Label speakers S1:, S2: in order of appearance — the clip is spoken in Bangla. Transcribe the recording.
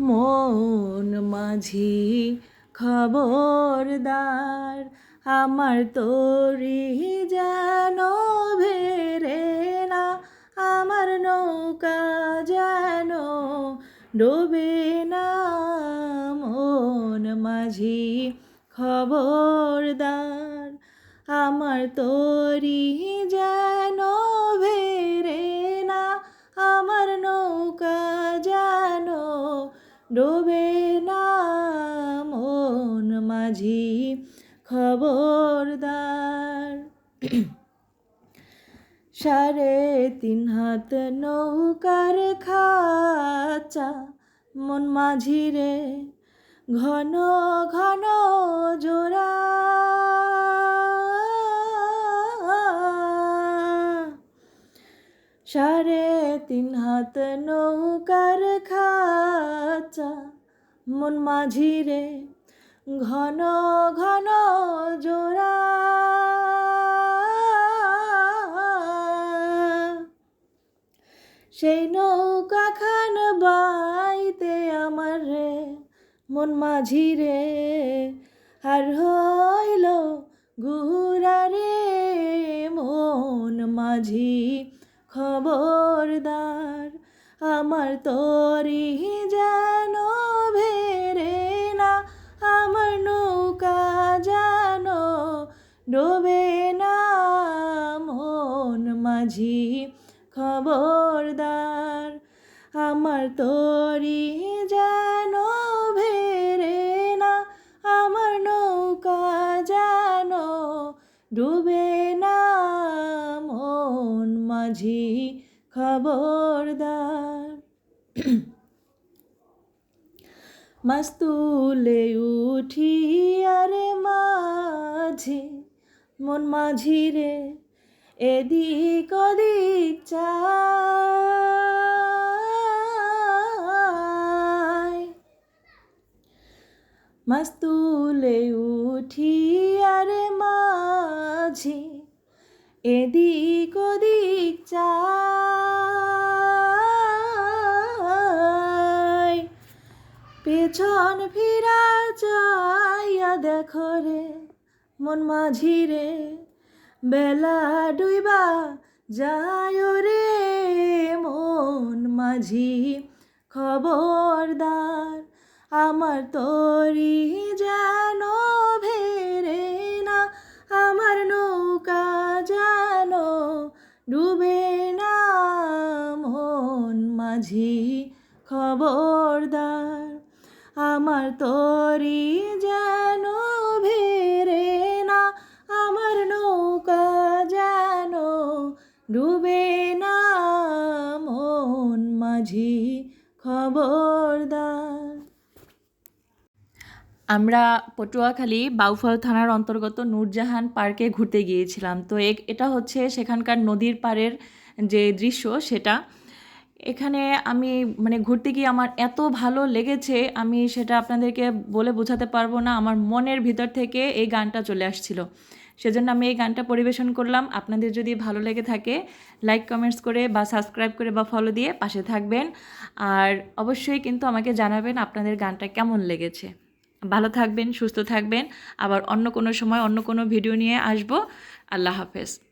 S1: মন মাঝি খবরদার, আমার তরি যেন ভেরে না, আমার নৌকা যেন ডোবে না। মন মাঝি খবরদার, আমার তরি যেন ডোবে না মন মাঝি খবরদার। সাড়ে তিন হাত নৌকার খাচা মন মাঝিরে ঘন ঘন জোড়া। তিন হাত নৌকার খাচা, মন মাঝি রে ঘন ঘন জোড়া। সেই নৌকা খান বাইতে আমার রে, মন মাঝি রে আর হইল গুড়া রে মন মাঝি খবরদার, আমার তরি যেন ভেরে না, আমার নৌকা যেন ডোবে না, মন মাঝি খবরদার, আমার তরি যেন ভেরে না, আমার নৌকা যেন ডুবে খবরদার। মাস্তুলে উঠি আরে মাঝে, মন মাঝি রে এদিক ওদিক চাই মাস্তুলে উঠি আরে মাঝে, এদিক ওদিক চাই পেছন ফিরা চাইয়া দেখো রে, মন মাঝি রে বেলা ডুইবা যায় রে, মন মাঝি খবরদার। আমার তরি যেন ভেরে না, আমার নৌকা যেন ডুবে না। মন মাঝি খবরদার। আমার তরি যেন ভেরে না, আমার নৌকা যেন ডুবে না। মন মাঝি খবরদার। আমরা পটুয়াখালী বাউফল থানার অন্তর্গত নূরজাহান পার্কে ঘুরতে গিয়েছিলাম। তো এটা হচ্ছে সেখানকার নদীর পাড়ের যে দৃশ্য, সেটা এখানে আমি মানে ঘুরতে গিয়ে আমার এত ভালো লেগেছে, আমি সেটা আপনাদেরকে বলে বোঝাতে পারব না। আমার মনের ভিতর থেকে এই গানটা চলে আসছিল। সেজন্য আমি এই গানটা পরিবেশন করলাম। আপনাদের যদি ভালো লেগে থাকে লাইক কমেন্টস করে বা সাবস্ক্রাইব করে বা ফলো দিয়ে পাশে থাকবেন। আর অবশ্যই কিন্তু আমাকে জানাবেন আপনাদের গানটা কেমন লেগেছে। ভালো থাকবেন, সুস্থ থাকবেন। আবার অন্য কোনো সময় অন্য কোনো ভিডিও নিয়ে আসব। আল্লাহ হাফেজ।